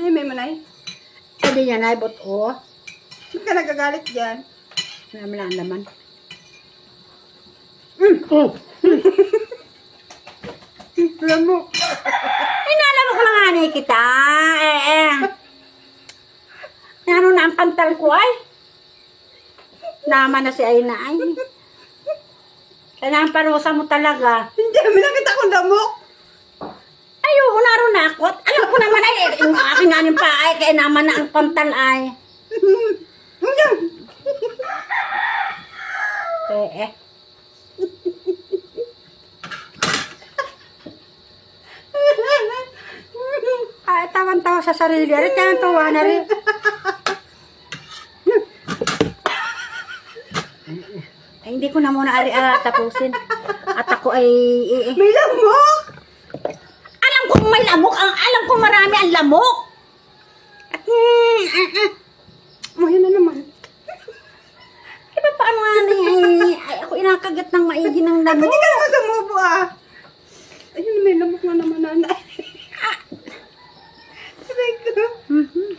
Hinahimay mo, Nay. Sabi niya, Nay, buto. Ba't ka nagagalit dyan? Wala na ang laman. Oh. Alam mo. Inalala ko na nga ni kita. Eh, eh. Ano na ang pantal ko ay? Naman na si Aina ay. Kaya ang parusa mo talaga. Hindi, may nakita kong lamok. Ay, oo, naroon na ako. Alam ko naman ay, eh, yung aking aning pa ay, kaya naman na ang pantal ay. Eh, eh. Ay, tawan-tawa sa sarili. Ay, tawan-tawa na rin. Ay, hindi ko na muna ari ah, tapusin. At ako ay... eh, eh. May lamok! Alam kong may lamok. Ang alam kong marami ang lamok. At, mm, ah, ah. Oh, yun na naman. Eh, ba't paano nga na ay, inakagat ng maigi ng lamok. Hindi ka naman sumubo ah. Ayun, may lamok na naman nanay. Aray ko. Mhm.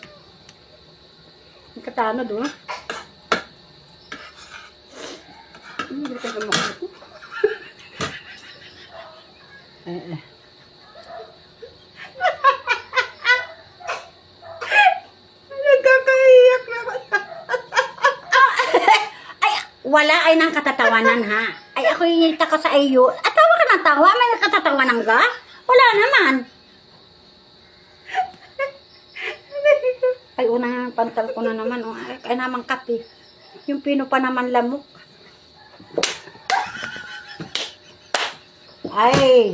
Ang katano doon. Ano ba ka lamok ako? Eh, eh. Nagkakahiyak na ako. Ay, wala ay nang katatawanan ha. Ay, ako yung ko sa iyo. At tawa ka ng tawa, may katatawanan ka? Wala naman. Ay, unang pantal ko na naman. Oh. Ay, ay naman kape. Yung pino pa naman lamok. Ay, eh.